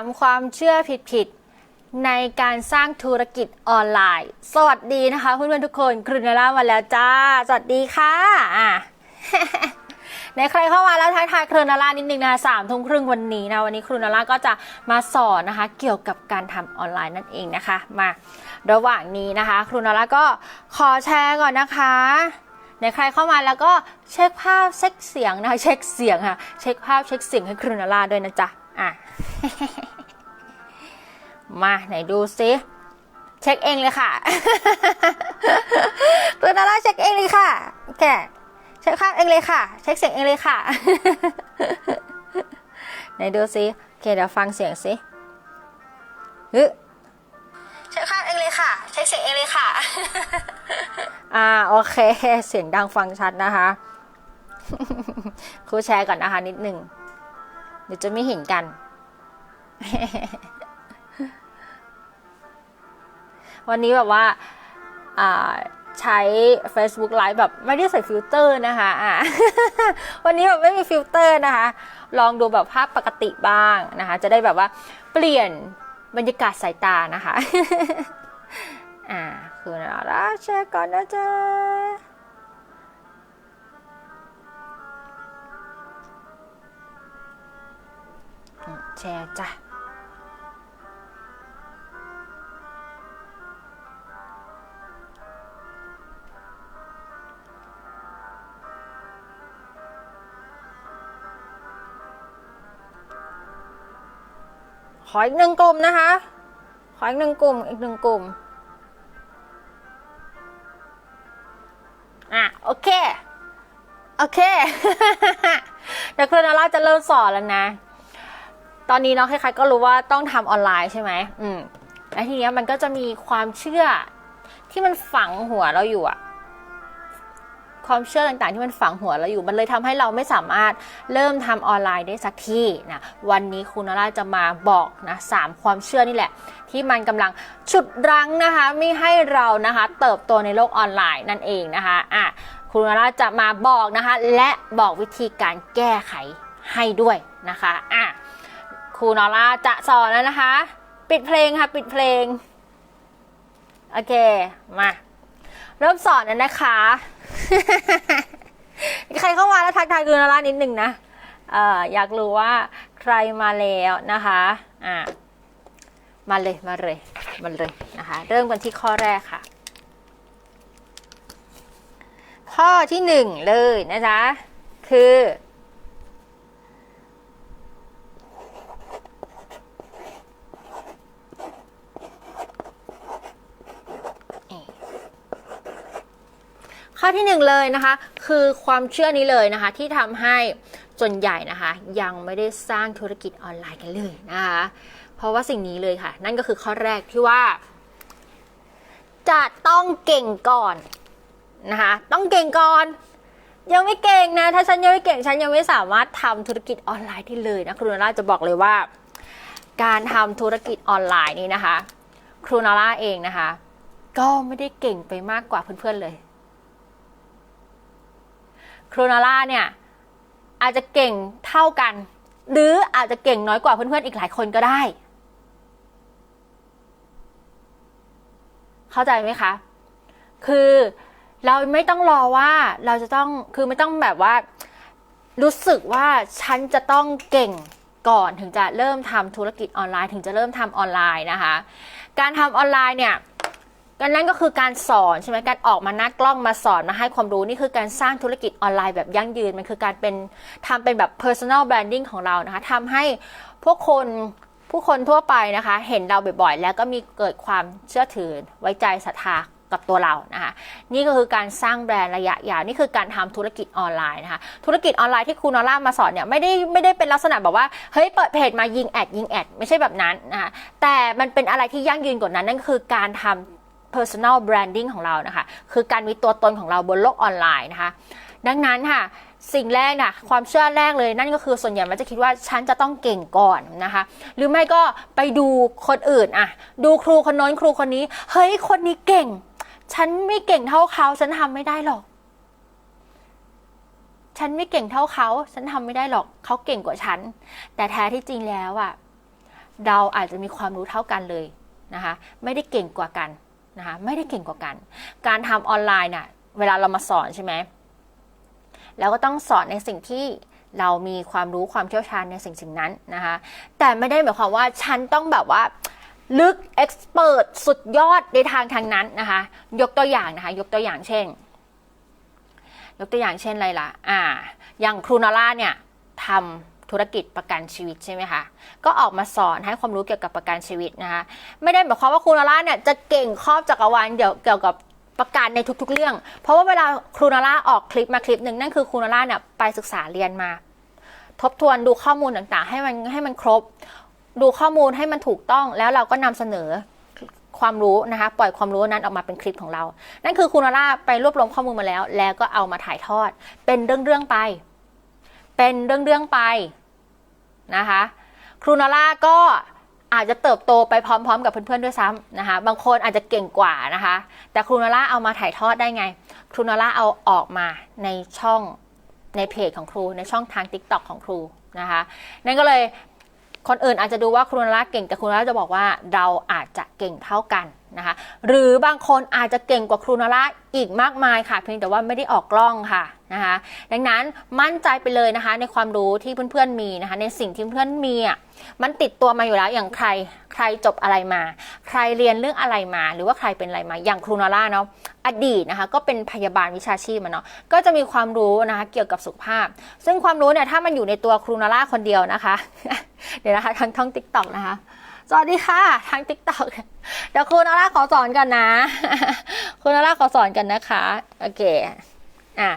3 ความเชื่อผิดๆในการสร้างธุรกิจออนไลน์ สวัสดีนะคะเพื่อนๆทุกคนครูเนล่ามาแล้วจ้า สวัสดีค่ะอะในใครเข้ามาแล้วทักทายครูนาร่านิดนึงนะคะสามทุ่มครึ่งวันนี้นะวันนี้ครูนาร่าก็จะมาสอนนะคะ เกี่ยวกับการทำออนไลน์นั่นเองนะคะ มาระหว่างนี้นะคะ ครูนาร่าก็ขอแชร์ก่อนนะคะในใครเข้ามาแล้วก็เช็คภาพเช็คเสียงนะคะ เช็คเสียงค่ะ เช็คภาพเช็คเสียงให้ครูนาร่าด้วยนะจ๊ะอะ มาไหนดูซิเช็คเองเลยค่ะครูนาร่าเช็คเองเลยค่ะ แกเช็คภาพเองเลยค่ะ เช็คเสียงเองเลยค่ะ ไหนดูซิโอเคเดี๋ยวฟังเสียงสิฮึเช็คภาพเองเลยค่ะ เช็คเสียงเองเลยค่ะ อ่าโอเค เสียงดังฟังชัดนะคะครูแชร์ก่อนนะคะนิดหนึ่งเดี๋ยวจะไม่เห็นกัน วันนี้แบบว่าใช้ Facebook Live แบบไม่ได้ใส่ฟิลเตอร์นะคะะวันนี้แบบไม่มีฟิลเตอร์นะคะ ลองดูแบบภาพปกติบ้างนะคะ จะได้แบบว่าเปลี่ยนบรรยากาศสายตานะคะ อ่า คือนะราแชร์ก่อนนะจ๊ะแชร์จ้ะ ขออีกหนึ่งกลุ่มนะคะ ขออีกหนึ่งกลุ่ม อีกหนึ่งกลุ่ม อะ โอเค โอเค เดี๋ยวครูนาร่าจะเริ่มสอนแล้วนะ ตอนนี้เนาะใครๆก็รู้ว่าต้องทำออนไลน์ใช่ไหม อืม แล้วทีเนี้ยมันก็จะมีความเชื่อที่มันฝังหัวเราอยู่อะ ความเชื่อต่างๆ ที่มันฝังหัวเราอยู่ มันเลยทำให้เราไม่สามารถเริ่มทำออนไลน์ได้สักทีนะวันนี้คุณนราจะมาบอกนะสามความเชื่อนี่แหละ ที่มันกำลังฉุดรั้งนะคะไม่ให้เรานะคะเติบโตในโลกออนไลน์นั่นเองนะคะอะคุณนราจะมาบอกนะคะ และบอกวิธีการแก้ไขให้ด้วยนะคะอะครูนอร่าจะสอนแล้วนะคะ ปิดเพลงค่ะ ปิดเพลง โอเค มา เริ่มสอนแล้วนะคะ ใครเข้ามาแล้วทักทายคุณนารานิดหนึ่งนะเอ่ออยากรู้ว่าใครมาแล้วนะคะอ่ามาเลยมาเลยมาเลยนะคะ เริ่มกันที่ข้อแรกค่ะ ข้อที่หนึ่งเลยนะจ๊ะคือ ที่หนึ่งเลยนะคะ คือความเชื่อนี้เลยนะคะ ที่ทำให้ส่วนใหญ่นะคะ ยังไม่ได้สร้างธุรกิจออนไลน์กันเลยนะคะ เพราะว่าสิ่งนี้เลยค่ะ นั่นก็คือข้อแรกที่ว่า จะต้องเก่งก่อนนะคะ ต้องเก่งก่อนยังไม่เก่งนะ ถ้าฉันยังไม่เก่ง ฉันยังไม่สามารถทำธุรกิจออนไลน์ได้เลยนะ ครูนาร่าจะบอกเลยว่า การทำธุรกิจออนไลน์นี่นะคะ ครูนาร่าเองนะคะ ก็ไม่ได้เก่งไปมากกว่าเพื่อนๆเลย โครนาร่าเนี่ยอาจจะเก่งเท่ากัน หรืออาจจะเก่งน้อยกว่าเพื่อนๆอีกหลายคนก็ได้ เข้าใจไหมคะ คือเราไม่ต้องรอว่าเราจะต้องคือไม่ต้องแบบว่า รู้สึกว่าฉันจะต้องเก่งก่อนถึงจะเริ่มทำธุรกิจออนไลน์ ถึงจะเริ่มทำออนไลน์นะคะ การทำออนไลน์เนี่ย ก็นั่นก็คือการสอนใช่ไหมการออกมาหน้ากล้องมาสอนมาให้ความรู้นี่คือการสร้างธุรกิจออนไลน์แบบยั่งยืน มันคือการเป็นทำเป็นแบบ personal branding ของเรานะคะทำให้พวกคนผู้คนทั่วไปนะคะ เห็นเราบ่อยๆ แล้วก็มีเกิดความเชื่อถือไว้ใจศรัทธากับตัวเรานะคะนี่ก็คือการสร้างแบรนด์ระยะยาวนี่คือการทำธุรกิจออนไลน์นะคะธุรกิจออนไลน์ที่ครูนอร่ามาสอนเนี่ยไม่ได้ไม่ได้เป็นลักษณะแบบว่าเฮ้ยเปิดเพจมายิงแอดยิงแอดไม่ใช่แบบนั้นนะคะแต่มันเป็นอะไรที่ยั่งยืนกว่านั้นนั่นก็คือการทำ personal branding ของเรานะคะ คือการมีตัวตนของเราบนโลกออนไลน์นะคะ ดังนั้นค่ะสิ่งแรกนะความเชื่อแรกเลยนั่นก็คือส่วนใหญ่มันจะคิดว่าฉันจะต้องเก่งก่อนนะคะ หรือไม่ก็ไปดูคนอื่นอะดูครูคนน้นครูคนนี้ เฮ้ยคนนี้เก่ง ฉันไม่เก่งเท่าเขาฉันทำไม่ได้หรอก ฉันไม่เก่งเท่าเขา ฉันทำไม่ได้หรอกเขาเก่งกว่าฉัน แต่แท้ที่จริงแล้วอะเราอาจจะมีความรู้เท่ากันเลยนะคะ ไม่ได้เก่งกว่ากัน นะคะไม่ได้เก่งกว่ากัน การทำออนไลน์น่ะเวลาเรามาสอนใช่ไหมเราก็ต้องสอนในสิ่งที่เรามีความรู้ความเชี่ยวชาญในสิ่งสิ่งนั้นนะคะ แต่ไม่ได้หมายความว่าฉันต้องแบบว่าลึกเอ็กซ์เพรสสุดยอดในทางทางนั้นนะคะ ยกตัวอย่างนะคะ ยกตัวอย่างเช่น ยกตัวอย่างเช่นอะไรล่ะ อ่า อย่างครูนาร่าเนี่ยทำ ธุรกิจประกันชีวิตใช่ไหมคะก็ออกมาสอนให้ความรู้เกี่ยวกับประกันชีวิตนะคะไม่ได้หมายความว่าครูนาร่าเนี่ยจะเก่งครอบจักรวาลเดี๋ยวเกี่ยวกับประกันในทุกๆเรื่อง เพราะว่าเวลาครูนาร่าออกคลิปมาคลิปหนึ่งนั่นคือครูนาร่าเนี่ยไปศึกษาเรียนมา ทบทวนดูข้อมูลต่างๆ ให้มันให้มันครบ ดูข้อมูลให้มันถูกต้องแล้วเราก็นำเสนอความรู้นะคะปล่อยความรู้นั้นออกมาเป็นคลิปของเรา นั่นคือคุณนาร่าไปรวบรวมข้อมูลมาแล้ว แล้วก็เอามาถ่ายทอด เป็นเรื่องๆไป เป็นเรื่องๆไป นะคะครูนาร่าก็อาจจะเติบโตไปพร้อมๆ กับเพื่อนๆด้วยซ้ำนะคะ บางคนอาจจะเก่งกว่านะคะ แต่ครูนาร่าเอามาถ่ายทอดได้ไง ครูนาร่าเอาออกมาในช่องในเพจของครูในช่องทาง t ิ k t o k ของครูนะคะ นั่นก็เลยคนอื่นอาจจะดูว่าครูนาราเก่งแต่ครูนาราจะบอกว่าเราอาจจะเก่งเท่ากัน นะคะหรือบางคนอาจจะเก่งกว่าครูนาราอีกมากมายค่ะ เพียงแต่ว่าไม่ได้ออกกล้องค่ะนะคะดังนั้นมั่นใจไปเลยนะคะ ในความรู้ที่เพื่อนๆมีนะคะ ในสิ่งที่เพื่อนมีอะมันติดตัวมาอยู่แล้วอย่างใครใครจบอะไรมา ใครเรียนเรื่องอะไรมา หรือว่าใครเป็นอะไรมาอย่างครูนาราเนาะอดีตนะคะ ก็เป็นพยาบาลวิชาชีพมาเนาะก็จะมีความรู้นะคะเกี่ยวกับสุขภาพ ซึ่งความรู้เนี่ยถ้ามันอยู่ในตัวครูนาราคนเดียวนะคะ เดี๋ยวนะคะทางท่องติ๊กต็อกนะคะ สวัสดีค่ะทางติ๊กต็อกเดี๋ยวครูนาราขอสอนกันนะครูนาราขอสอนกันนะคะ โอเค อะ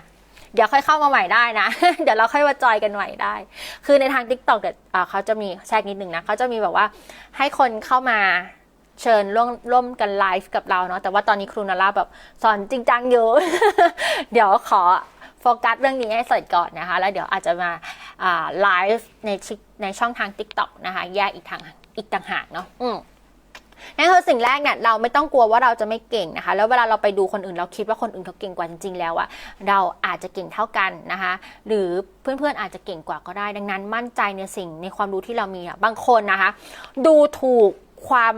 เดี๋ยวค่อยเข้ามาใหม่ได้นะ เดี๋ยวเราค่อยมาจอยกันใหม่ได้ คือในทาง t ิ k t o k เดี๋ยวเขาจะมีแทรกนิดนึงนะเขาจะมีแบบว่าให้คนเข้ามาเชิญร่วมร่วมกันไลฟ์กับเราเนาะแต่ว่าตอนนี้ครูนาราแบบสอนจริงจังเยอะเดี๋ยวขอโฟกัสเรื่องนี้ให้เสร็จก่อนนะคะ แล้วเดี๋ยวอาจจะมาไลฟ์ในชิในช่องทาง TikTok นะคะ แยกอีกทาง อีกต่างหากเนาะอืมนั่นคือสิ่งแรกเนี่ยเราไม่ต้องกลัวว่าเราจะไม่เก่งนะคะ แล้วเวลาเราไปดูคนอื่นเราคิดว่าคนอื่นเขาเก่งกว่าจริงๆแล้วอะเราอาจจะเก่งเท่ากันนะคะ หรือเพื่อนๆอาจจะเก่งกว่าก็ได้ ดังนั้นมั่นใจในสิ่งในความรู้ที่เรามีอะบางคนนะคะ ดูถูกความ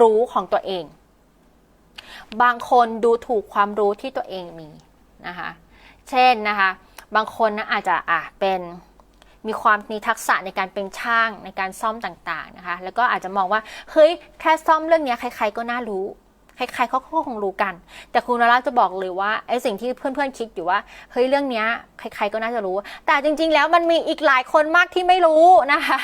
รู้ของตัวเอง บางคนดูถูกความรู้ที่ตัวเองมีนะคะ เช่นนะคะ บางคนนะอาจจะอะเป็น มีความมีทักษะในการเป็นช่างในการซ่อมต่างๆนะคะ แล้วก็อาจจะมองว่าเฮ้ยแค่ซ่อมเรื่องนี้ใคร ๆก็น่ารู้ใครๆเขาก็คงรู้กัน แต่คุณนาราจะบอกเลยว่าไอ้สิ่งที่เพื่อนๆคิดอยู่ว่าเฮ้ยเรื่องนี้ใครๆก็น่าจะรู้ แต่จริง ๆ แล้วมันมีอีกหลายคนมากที่ไม่รู้นะคะ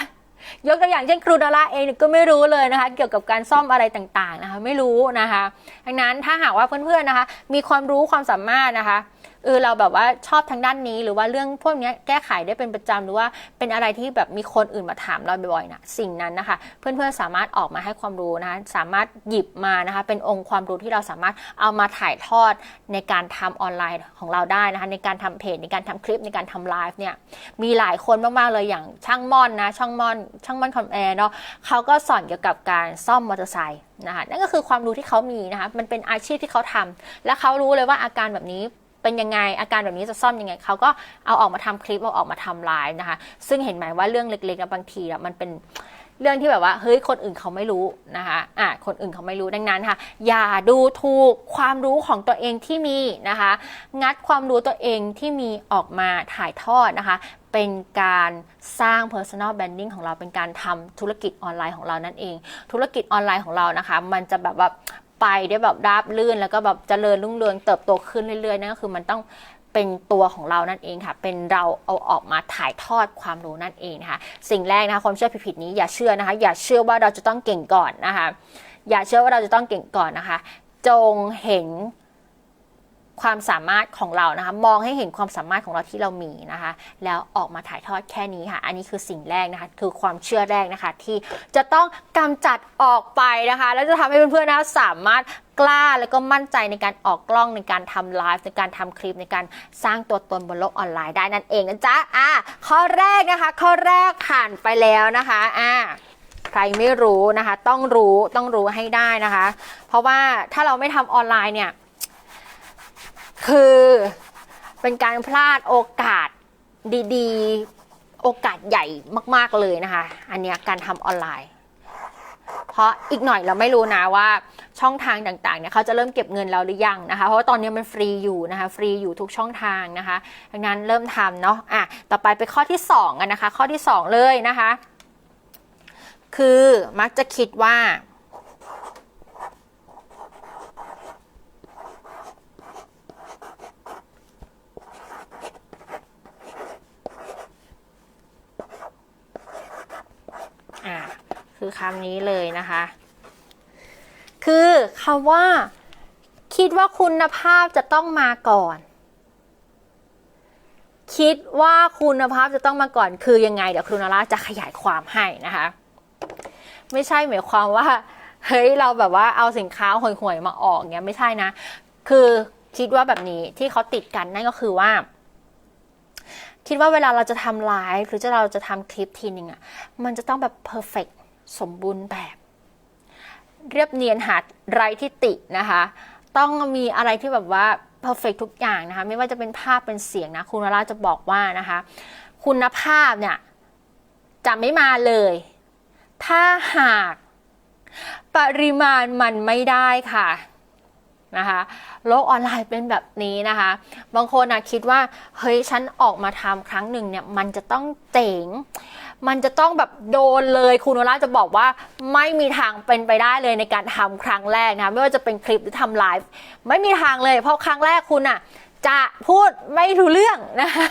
ยกตัวอย่างเช่นครูดาราเองก็ไม่รู้เลยนะคะ เกี่ยวกับการซ่อมอะไรต่างๆนะคะ ไม่รู้นะคะ ดังนั้นถ้าหากว่าเพื่อนๆนะคะ มีความรู้ความสามารถนะคะ เออเราแบบว่าชอบทางด้านนี้ หรือว่าเรื่องพวกนี้แก้ไขได้เป็นประจำหรือว่าเป็นอะไรที่แบบมีคนอื่นมาถามเราบ่อยๆนะสิ่งนั้นนะคะ เพื่อนๆสามารถออกมาให้ความรู้นะคะสามารถหยิบมานะคะเป็นองค์ความรู้ที่เราสามารถเอามาถ่ายทอดในการทำออนไลน์ของเราได้นะคะในการทำเพจในการทำคลิปในการทำไลฟ์เนี่ยมีหลายคนมากๆเลยอย่างช่างม่อนนะช่างม่อน ช่างม่อนคอมแอร์เนาะเขาก็สอนเกี่ยวกับการซ่อมมอเตอร์ไซค์นะคะนั่นก็คือความรู้ที่เขามีนะคะมันเป็นอาชีพที่เขาทำและเขารู้เลยว่าอาการแบบนี้ เป็นยังไงอาการแบบนี้จะซ่อมยังไงเขาก็เอาออกมาทำคลิปเอาออกมาทำไลฟ์นะคะ ซึ่งเห็นไหมว่าเรื่องเล็กๆบางทีอะมันเป็นเรื่องที่แบบว่าเฮ้ยคนอื่นเขาไม่รู้นะคะอะคนอื่นเขาไม่รู้ดังนั้นค่ะ อย่าดูถูกความรู้ของตัวเองที่มีนะคะ งัดความรู้ตัวเองที่มีออกมาถ่ายทอดนะคะ เป็นการสร้าง personal branding ของเราเป็นการทำธุรกิจออนไลน์ของเรานั่นเอง ธุรกิจออนไลน์ของเรานะคะ มันจะแบบว่า ไปได้แบบราบลื่นแล้วก็แบบเจริญรุ่งเรืองเติบโตขึ้นเรื่อยๆนั่นก็คือมันต้องเป็นตัวของเรานั่นเองค่ะ เป็นเราเอาออกมาถ่ายทอดความรู้นั่นเองนะคะสิ่งแรกนะคะความเชื่อผิดๆนี้อย่าเชื่อนะคะ อย่าเชื่อว่าเราจะต้องเก่งก่อนนะคะ อย่าเชื่อว่าเราจะต้องเก่งก่อนนะคะ จงเห็น ความสามารถของเรานะคะ มองให้เห็นความสามารถของเราที่เรามีนะคะ แล้วออกมาถ่ายทอดแค่นี้ค่ะ อันนี้คือสิ่งแรกนะคะ คือความเชื่อแรกนะคะ ที่จะต้องกำจัดออกไปนะคะ แล้วจะทำให้เพื่อนๆนะะสามารถกล้าแล้วก็มั่นใจในการออกกล้องในการทำไลฟ์ในการทำคลิปในการสร้างตัวตนบนโลกออนไลน์ได้นั่นเองนะจ๊ะอะข้อแรกนะคะ ข้อแรกผ่านไปแล้วนะคะอะใครไม่รู้นะคะ ต้องรู้ต้องรู้ให้ได้นะคะ เพราะว่าถ้าเราไม่ทำออนไลน์เนี่ย คือเป็นการพลาดโอกาสดีๆ โอกาสใหญ่มากๆเลยนะคะ อันเนี้ยการทำออนไลน์ เพราะอีกหน่อยเราไม่รู้นะว่าช่องทางต่างๆเนี่ยเขาจะเริ่มเก็บเงินเราหรือยังนะคะ เพราะว่าตอนนี้มันฟรีอยู่นะคะ ฟรีอยู่ทุกช่องทางนะคะ ดังนั้นเริ่มทำเนาะอะต่อไปไปข้อที่2กันนะคะ ข้อที่ 2 เลยนะคะ คือมักจะคิดว่าอ่า คือคำนี้เลยนะคะ คือคำว่า คิดว่าคุณภาพจะต้องมาก่อน คิดว่าคุณภาพจะต้องมาก่อนคือยังไง เดี๋ยวครูนาราจะขยายความให้นะคะ ไม่ใช่หมายความว่าเฮ้ยเราแบบว่าเอาสินค้าห่วยๆมาออกเงี้ยไม่ใช่นะ คือคิดว่าแบบนี้ที่เขาติดกันนั่นก็คือว่า คิดว่าเวลาเราจะทำไลฟ์หรือจะเราจะทำคลิปทีนึงอะมันจะต้องแบบเพอร์เฟก สมบูรณ์แบบ เรียบเนียนหาดไรที่ตินะคะ ต้องมีอะไรที่แบบว่าเพอร์เฟกทุกอย่างนะคะ ไม่ว่าจะเป็นภาพเป็นเสียงนะ คุณวราจะบอกว่านะคะ คุณภาพเนี่ยจะไม่มาเลย ถ้าหากปริมาณมันไม่ได้ค่ะนะคะโลกออนไลน์เป็นแบบนี้นะคะ บางคนนะคิดว่า เฮ้ย ฉันออกมาทำครั้งหนึ่งเนี่ย มันจะต้องเจ๋ง มันจะต้องแบบโดนเลยคุณโนราจะบอกว่าไม่มีทางเป็นไปได้เลยในการทำครั้งแรกนะไม่ว่าจะเป็นคลิปหรือทำไลฟ์ไม่มีทางเลย เพราะครั้งแรกคุณอะจะพูดไม่ถูกเรื่องนะคะ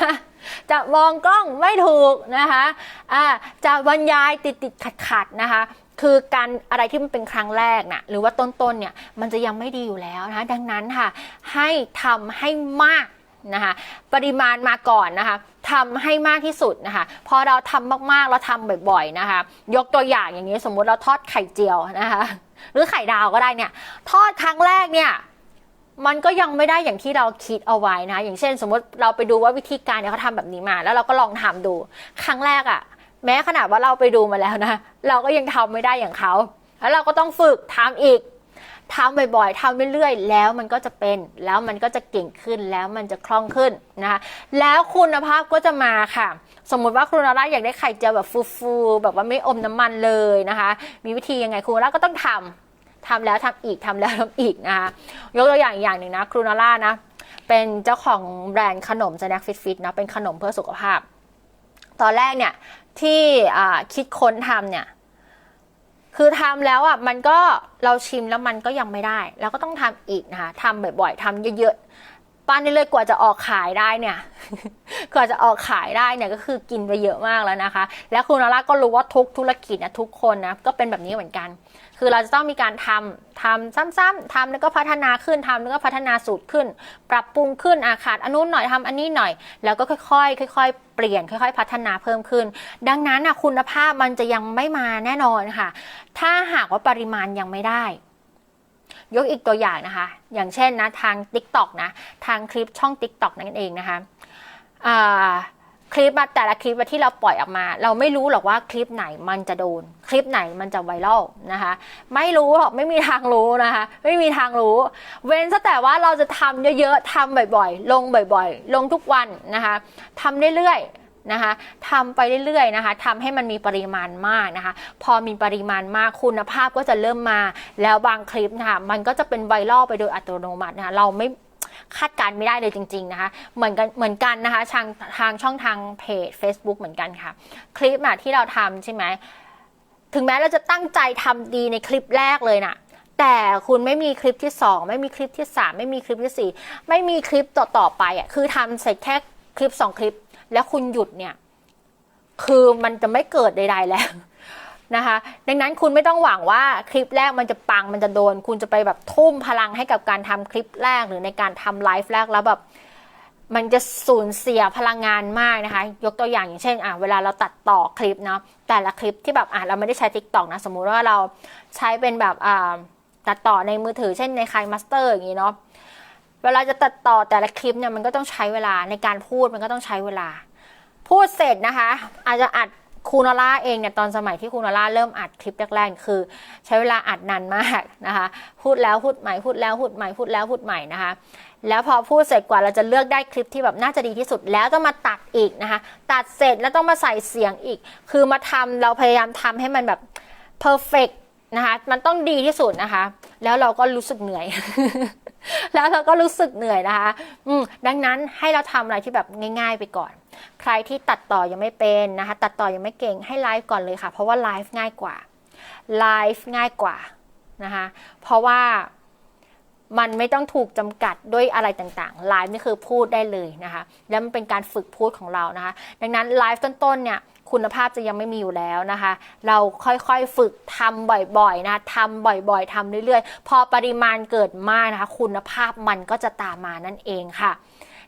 จะมองกล้องไม่ถูกนะคะอ่าจะบรรยายติดติดขัดขัดนะคะคือการอะไรที่มันเป็นครั้งแรกนะหรือว่าต้นๆเนี่ยมันจะยังไม่ดีอยู่แล้วนะคะดังนั้นค่ะให้ทำให้มาก นะคะปริมาณมาก่อนนะคะทำให้มากที่สุดนะคะพอเราทำมากๆ เราทำบ่อยๆนะคะ ยกตัวอย่างอย่างนี้สมมุติเราทอดไข่เจียวนะคะหรือไข่ดาวก็ได้เนี่ยทอดครั้งแรกเนี่ยมันก็ยังไม่ได้อย่างที่เราคิดเอาไว้นะอย่างเช่น สมมติเราไปดูว่าวิธีการเนี่ยเขาทำแบบนี้มา แล้วเราก็ลองทำดู ครั้งแรกอะ่ะ แม้ขนาดว่าเราไปดูมาแล้วนะ เราก็ยังทำไม่ได้อย่างเขาแล้วเราก็ต้องฝึกทำอีก ทำบ่อยๆทำเรื่อยๆ แล้วมันก็จะเป็น แล้วมันก็จะเก่งขึ้น แล้วมันจะคล่องขึ้นนะคะ แล้วคุณภาพก็จะมาค่ะ สมมุติว่าคุณนาราอยากได้ไข่เจียวแบบฟูๆ แบบว่าไม่อมน้ำมันเลยนะคะ มีวิธียังไงคุณนาราก็ต้องทำทำแล้วทำอีกทำแล้วทำอีกนะคะ ยกตัวอย่างอีกอย่างหนึ่งนะครูนาร่านะ เป็นเจ้าของแบรนด์ขนม Snack Fit Fit นะ เป็นขนมเพื่อสุขภาพ ตอนแรกเนี่ยที่คิดค้นทำเนี่ย คือทำแล้วอะมันก็เราชิมแล้วมันก็ยังไม่ได้ แล้วก็ต้องทำอีกนะคะทำบ่อยๆทำเยอะๆป้านนี่เลยกว่าจะออกขายได้เนี่ยกว่าจะออกขายได้เนี่ยก็คือกินไปเยอะมากแล้วนะคะ แล้วคุณนาราก็รู้ว่าทุกธุรกิจนะทุกคนนะก็เป็นแบบนี้เหมือนกัน คือเราจะต้องมีการทำทำซ้ำๆทำแล้วก็พัฒนาขึ้นทำแล้วก็พัฒนาสูตรขึ้น ปรับปรุงขึ้นอาขาดอันนู้นหน่อยทำอันนี้หน่อย แล้วก็ค่อยๆค่อย ๆ เปลี่ยนค่อย ๆ พัฒนาเพิ่มขึ้น ดังนั้นคุณภาพมันจะยังไม่มาแน่นอนค่ะ ถ้าหากว่าปริมาณยังไม่ได้ยกอีกตัวอย่างนะคะ อย่างเช่นนะทาง TikTok นะ ทางคลิปช่อง TikTok นั่นเองนะคะ คลิปอะแต่ละคลิปที่เราปล่อยออกมา เราไม่รู้หรอกว่าคลิปไหนมันจะโดน คลิปไหนมันจะไวรัลนะคะ ไม่รู้หรอกไม่มีทางรู้นะคะ ไม่มีทางรู้ เว้นซะแต่ว่าเราจะทำเยอะๆทำบ่อยๆ ลงบ่อยๆ ลงทุกวันนะคะทำเรื่อยๆนะคะทำไปเรื่อยๆนะคะทำให้มันมีปริมาณมากนะคะ พอมีปริมาณมากคุณภาพก็จะเริ่มมา แล้วบางคลิปนะคะมันก็จะเป็นไวรัลไปโดยอัตโนมัตินะคะเราไม่ คาดการไม่ได้เลยจริง ๆ นะคะ เหมือนกันเหมือนกันนะคะทางทางช่องทางเพจ Facebook เหมือนกันค่ะ คลิปอะที่เราทำใช่ไหมถึงแม้เราจะตั้งใจทำดีในคลิปแรกเลยนะแต่คุณไม่มีคลิปที่ 2 ไม่มีคลิปที่ 3 ไม่มีคลิปที่ 4 ไม่มีคลิปต่อๆไปอะคือทำเสร็จแค่คลิป 2 คลิป แล้วคุณหยุดเนี่ย คือมันจะไม่เกิดใดๆแล้ว นะคะ ดังนั้นคุณไม่ต้องหวังว่าคลิปแรกมันจะปังมันจะโดน คุณจะไปแบบทุ่มพลังให้กับการทำคลิปแรกหรือในการทำไลฟ์แรกแล้วแบบมันจะสูญเสียพลังงานมากนะคะ ยกตัวอย่างอย่างเช่นอะเวลาเราตัดต่อคลิปเนาะแต่ละคลิปที่แบบอะเราไม่ได้ใช้ Tik t o อกนะสมมุติว่าเราใช้เป็นแบบอ่าตัดต่อในมือถือเช่นในคายมาสเตอร์อย่างนี้เนาะเวลาจะตัดต่อแต่ละคลิปเนี่ยมันก็ต้องใช้เวลาในการพูดมันก็ต้องใช้เวลา พูดเสร็จนะคะ อาจจะอัด คูนาล่าเองเนี่ยตอนสมัยที่คูนาล่าเริ่มอัดคลิปแรกๆคือ ใช้เวลาอัดนานมากนะคะ พูดแล้วพูดใหม่พูดแล้วพูดใหม่พูดแล้วพูดใหม่นะคะ แล้วพอพูดเสร็จกว่าเราจะเลือกได้คลิปที่แบบน่าจะดีที่สุดแล้วต้องมาตัดอีกนะคะ ตัดเสร็จแล้วต้องมาใส่เสียงอีก คือมาทำเราพยายามทำให้มันแบบเพอร์เฟก นะคะ มันต้องดีที่สุดนะคะ แล้วเราก็รู้สึกเหนื่อย แล้วเราก็รู้สึกเหนื่อยนะคะ อืดังนั้นให้เราทำอะไรที่แบบง่าย ๆ ไปก่อน ใครที่ตัดต่อยังไม่เป็นนะคะ ตัดต่อยังไม่เก่งให้ไลฟ์ก่อนเลยค่ะ เพราะว่าไลฟ์ง่ายกว่า ไลฟ์ง่ายกว่านะคะ เพราะว่ามันไม่ต้องถูกจำกัดด้วยอะไรต่างๆ ไลฟ์นี่คือพูดได้เลยนะคะ แล้วมันเป็นการฝึกพูดของเรานะคะ ดังนั้นไลฟ์ต้นๆเนี่ย คุณภาพจะยังไม่มีอยู่แล้วนะคะ เราค่อยๆฝึกทำบ่อยๆนะทำบ่อยๆทำเรื่อยๆ พอปริมาณเกิดมากนะคะ คุณภาพมันก็จะตามมานั่นเองค่ะ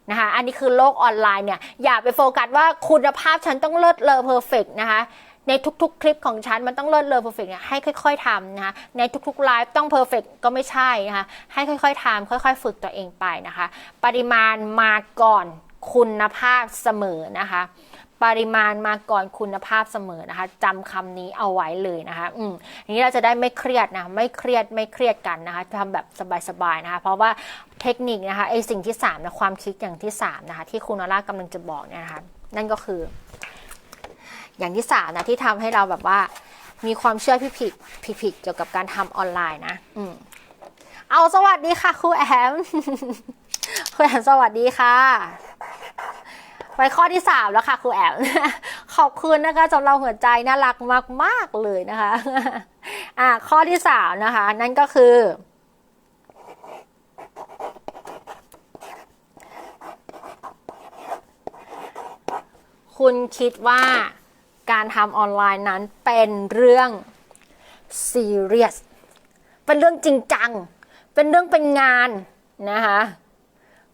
นะคะ อันนี้คือโลกออนไลน์เนี่ย อย่าไปโฟกัสว่าคุณภาพฉันต้องเลิศเลอเพอร์เฟกนะคะในทุกๆ คลิปของฉันมันต้องเลิศเลอเพอร์เฟกต์ให้ค่อย ๆทำนะคะในทุกๆไลฟ์ต้องเพอร์เฟกต์ก็ไม่ใช่นะคะให้ค่อยๆทำค่อย ๆ ฝึกตัวเองไปนะคะ ปริมาณมาก่อนคุณภาพเสมอนะคะ ปริมาณมาก่อนคุณภาพเสมอนะคะจำคำนี้เอาไว้เลยนะคะอืมอย่างนี้เราจะได้ไม่เครียดนะไม่เครียดไม่เครียดกันนะคะทำแบบสบายๆนะคะเพราะว่าเทคนิคนะคะไอสิ่งที่3นะความคิดอย่างที่3นะคะที่คุณนร่ากำลังจะบอกเนี่ยนะคะนั่นก็คือ อย่างที่สามนะที่ทำให้เราแบบว่ามีความเชื่อผิดผิดผิดผิดเกี่ยวกับการทำออนไลน์นะอืมเอาสวัสดีค่ะครูแอมครูแอมสวัสดีค่ะ ไปข้อที่สามแล้วค่ะครูแอมขอบคุณนะคะสำหรับหัวใจน่ารักมาก ๆ เลยนะคะอ่าข้อที่สามนะคะ นั่นก็คือ คุณคิดว่าการทำออนไลน์นั้นเป็นเรื่องซีเรียสเป็นเรื่องจริงจัง เป็นเรื่องเป็นงานนะคะ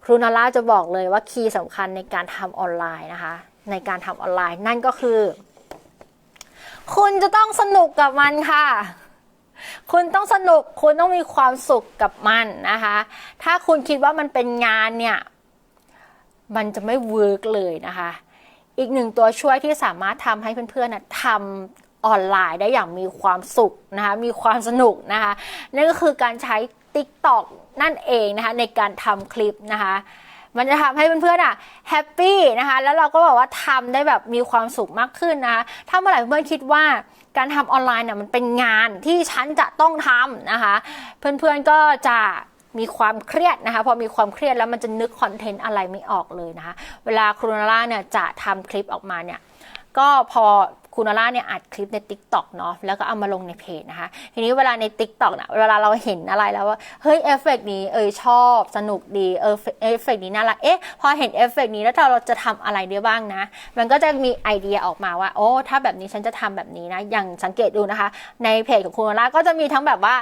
ครูนาร่าจะบอกเลยว่าคีย์สำคัญในการทำออนไลน์นะคะ ในการทำออนไลน์นั่นก็คือ คุณจะต้องสนุกกับมันค่ะ คุณต้องสนุกคุณต้องมีความสุขกับมันนะคะ ถ้าคุณคิดว่ามันเป็นงานเนี่ย มันจะไม่เวิร์กเลยนะคะ อีกหนึ่งตัวช่วยที่สามารถทำให้เพื่อนๆนะทำออนไลน์ได้อย่างมีความสุขนะคะ มีความสนุกนะคะ นั่นก็คือการใช้ TikTok นั่นเองนะคะในการทำคลิปนะคะมันจะทำให้เพื่อนๆอะแฮปปี้นะคะ แล้วเราก็บอกว่าทำได้แบบมีความสุขมากขึ้นนะคะ ถ้าเมื่อไหร่เพื่อนคิดว่าการทำออนไลน์เนี่ยมันเป็นงานที่ฉันจะต้องทำนะคะ เพื่อนๆก็จะมีความเครียดนะคะ พอมีความเครียดแล้วมันจะนึกคอนเทนต์อะไรไม่ออกเลยนะคะ เวลาครูนาร่าเนี่ยจะทำคลิปออกมาเนี่ย ก็พอ ครูนาร่าเนี่ยอัดคลิปใน Tik t o อกเนาะแล้วก็เอามาลงในเพจนะคะ ทีนี้เวลาใน Tik t o อกเนี่ยเวลาเราเห็นอะไรแล้วว่า เฮ้ยเอฟเฟกนี้เอยชอบสนุกดีเออเอฟเฟกนี้น่ารักเอ๊ะพอเห็นเอฟเฟกนี้แล้วเราจะทำอะไรได้บ้างนะ มันก็จะมีไอเดียออกมาว่า โอ้ถ้าแบบนี้ฉันจะทำแบบนี้นะ อย่างสังเกตดูนะคะ ในเพจของครูนาร่าก็จะมีทั้งแบบว่า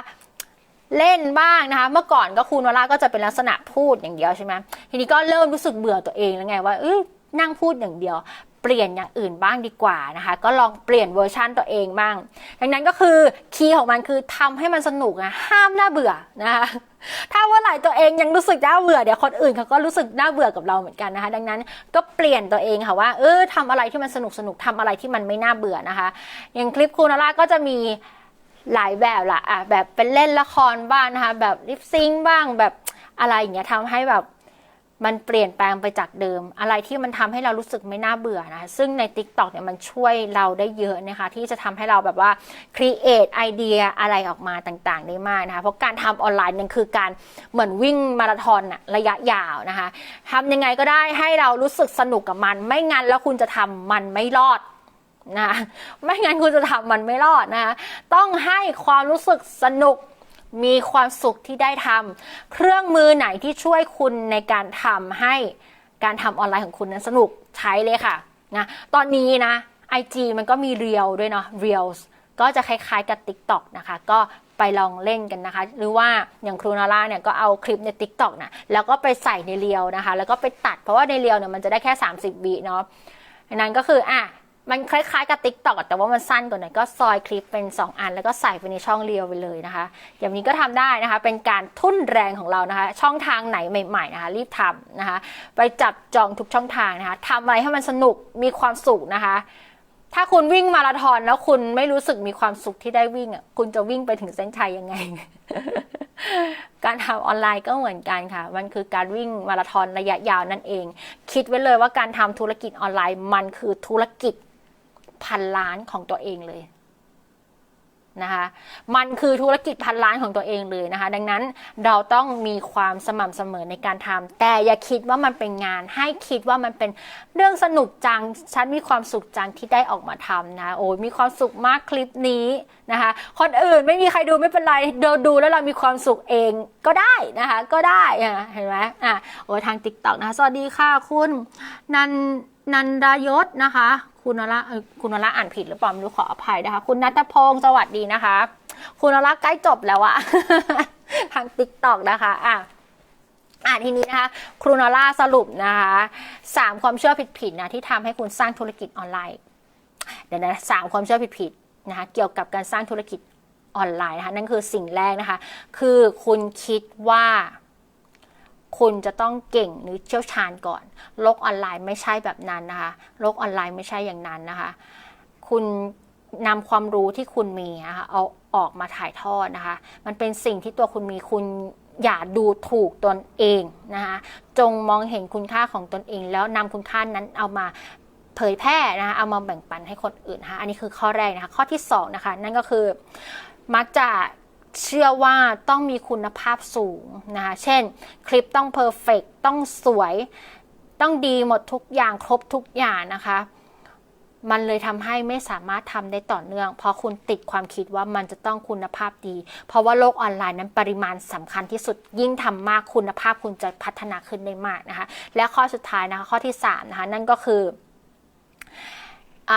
เล่นบ้างนะคะ เมื่อก่อนก็คูนวราก็จะเป็นลักษณะพูดอย่างเดียวใช่ไหมทีนี้ก็เริ่มรู้สึกเบื่อตัวเองแล้วไงว่าเอ้ยนั่งพูดอย่างเดียว ปลี่ยนอย่างอื่นบ้างดีกว่านะคะ ก็ลองเปลี่ยนเวอร์ชั่นตัวเองบ้าง ดังนั้นก็คือคีย์ของมันคือทำให้มันสนุกนะห้ามน่าเบื่อนะคะถ้าว่าไหร่ตัวเองยังรู้สึกน่าเบื่อเดี๋ยวคนอื่นเขาก็รู้สึกน่าเบื่อกับเราเหมือนกันนะคะ ดังนั้นก็เปลี่ยนตัวเองค่ะว่าเออทำอะไรที่มันสนุกสนุกทำอะไรที่มันไม่น่าเบื่อนะคะ อย่างคลิปคูนาร่าก็จะมีหลายแบบละอะแบบเป็นเล่นละครบ้างนะคะ แบบลิปซิงบ้างแบบอะไรอย่างเงี้ยทำให้แบบ มันเปลี่ยนแปลงไปจากเดิม อะไรที่มันทำให้เรารู้สึกไม่น่าเบื่อนะคะซึ่งใน Tik t o กเนี่ยมันช่วยเราได้เยอะนะคะ ที่จะทำให้เราแบบว่า create ไอเดียอะไรออกมาต่างๆ ได้มากนะคะ เพราะการทำออนไลน์นั่นคือการเหมือนวิ่งมาราธอนอะระยะยาวนะคะทำยังไงก็ได้ให้เรารู้สึกสนุกกับมัน ไม่งั้นแล้วคุณจะทำมันไม่รอดนะไม่งั้นคุณจะทำมันไม่รอดนะคะต้องให้ความรู้สึกสนุก มีความสุขที่ได้ทำเครื่องมือไหนที่ช่วยคุณในการทำให้การทำออนไลน์ของคุณนั้นสนุกใช้เลยค่ะนะตอนนี้นะ IG มันก็มีเรียลด้วยเนาะ Reels ก็จะคล้ายๆกับ TikTok นะคะ ก็ไปลองเล่นกันนะคะ หรือว่าอย่างครูนาร่าเนี่ยก็เอาคลิปใน TikTok นะแล้วก็ไปใส่ในเรียวนะคะ แล้วก็ไปตัดเพราะว่าในเรียวเนี่ยมันจะได้แค่ 30วิเนาะนั้นก็คืออะ มันคล้ายๆกับ t ิ k t o k แต่ว่ามันสั้นกว่าหน่อยก็ซอยคลิปเป็น 2 อัน แล้วก็ใส่ไปในช่องเรียวไปเลยนะคะ อย่างนี้ก็ทำได้นะคะ เป็นการทุ่นแรงของเรานะคะ ช่องทางไหนใหม่ ๆนะคะ รีบทำนะคะ ไปจับจองทุกช่องทางนะคะทำอะไรให้มันสนุกมีความสุขนะคะ ถ้าคุณวิ่งมาราธอนแล้วคุณไม่รู้สึกมีความสุขที่ได้วิ่งอะคุณจะวิ่งไปถึงเส้นชัยยังไง การทำออนไลน์ก็เหมือนกันค่ะ มันคือการวิ่งมาราธอนระยะยาวนั่นเอง คิดไว้เลยว่าการทำธุรกิจออนไลน์มันคือธุรกิจ พันล้านของตัวเองเลยนะคะมันคือธุรกิจพันล้านของตัวเองเลยนะคะ ดังนั้นเราต้องมีความสม่ำเสมอในการทำแต่อย่าคิดว่ามันเป็นงาน ให้คิดว่ามันเป็นเรื่องสนุกจัง ฉันมีความสุขจังที่ได้ออกมาทำนะโอ้ยมีความสุขมากคลิปนี้นะคะ คนอื่นไม่มีใครดูไม่เป็นไรเราดูแล้วเรามีความสุขเองก็ได้นะคะก็ได้เห็นไหมอะโอ้ยทางติ๊กต็อกนะคะสวัสดีค่ะคุณนันนันดายศนะคะ คุณนละคุณนละอ่านผิดหรือเปล่าไม่รู้ขออภัยนะคะ คุณนัทพงศ์สวัสดีนะคะ คุณนละใกล้จบแล้วอะทางติ๊กต็อกนะคะอะอะทีนี้นะคะครูนอล่าสรุปนะคะสามความเชื่อผิดๆนะที่ทำให้คุณสร้างธุรกิจออนไลน์เดี๋ยวนะสามความเชื่อผิดๆนะคะเกี่ยวกับการสร้างธุรกิจออนไลน์นะคะนั่นคือสิ่งแรกนะคะ คือคุณคิดว่า คุณจะต้องเก่งหรือเชี่ยวชาญก่อน โลกออนไลน์ไม่ใช่แบบนั้นนะคะ โลกออนไลน์ไม่ใช่อย่างนั้นนะคะ คุณนำความรู้ที่คุณมีนะคะเอาออกมาถ่ายทอดนะคะ มันเป็นสิ่งที่ตัวคุณมีคุณอย่าดูถูกตนเองนะคะ จงมองเห็นคุณค่าของตนเอง แล้วนำคุณค่านั้นเอามาเผยแพร่นะคะ เอามาแบ่งปันให้คนอื่นนะคะอันนี้คือข้อแรกนะคะ ข้อที่สองนะคะ นั่นก็คือมักจะ เชื่อว่าต้องมีคุณภาพสูงนะคะ เช่น คลิปต้องเพอร์เฟกต้องสวย ต้องดีหมดทุกอย่างครบทุกอย่างนะคะ มันเลยทำให้ไม่สามารถทำได้ต่อเนื่อง เพราะคุณติดความคิดว่ามันจะต้องคุณภาพดี เพราะว่าโลกออนไลน์นั้นปริมาณสำคัญที่สุด ยิ่งทำมากคุณภาพคุณจะพัฒนาขึ้นได้มากนะคะ และข้อสุดท้ายนะคะข้อที่สามนะคะนั่นก็คืออ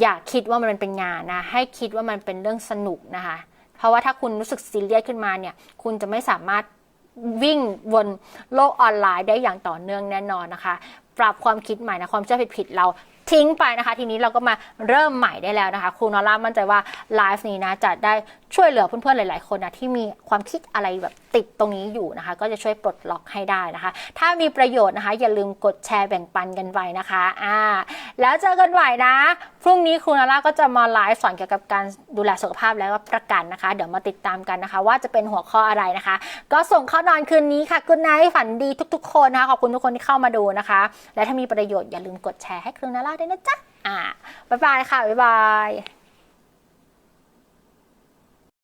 อย่าคิดว่ามันเป็นงานนะ ให้คิดว่ามันเป็นเรื่องสนุกนะคะ เพราะว่าถ้าคุณรู้สึกซีเรียสขึ้นมาเนี่ยคุณจะไม่สามารถวิ่งวนโลกออนไลน์ได้อย่างต่อเนื่องแน่นอนนะคะ ปรับความคิดใหม่นะความเชื่อผิดๆเรา ทิ้งไปนะคะ ทีนี้เราก็มาเริ่มใหม่ได้แล้วนะคะครูนอร่ามั่นใจว่าไลฟ์นี้นะจะได้ช่วยเหลือเพื่อนๆหลาย ๆ คนนะที่มีความคิดอะไรแบบติดตรงนี้อยู่นะคะ ก็จะช่วยปลดล็อกให้ได้นะคะ ถ้ามีประโยชน์นะคะ อย่าลืมกดแชร์แบ่งปันกันไว้นะคะอ่าแล้วเจอกันใหม่นะ พรุ่งนี้ครูนอร่าก็จะมาไลฟ์สอนเกี่ยวกับการดูแลสุขภาพแล้วก็ประกันนะคะ เดี๋ยวมาติดตามกันนะคะ ว่าจะเป็นหัวข้ออะไรนะคะ ก็ส่งเข้านอนคืนนี้ค่ะคุณนายฝันดีทุก ๆ คนนะคะขอบคุณทุกคนที่เข้ามาดูนะคะ และถ้ามีประโยชน์อย่าลืมกดแชร์ให้ครูนาร่าด้วยนะจ๊ะอ่าบ๊ายบายค่ะบ๊ายบาย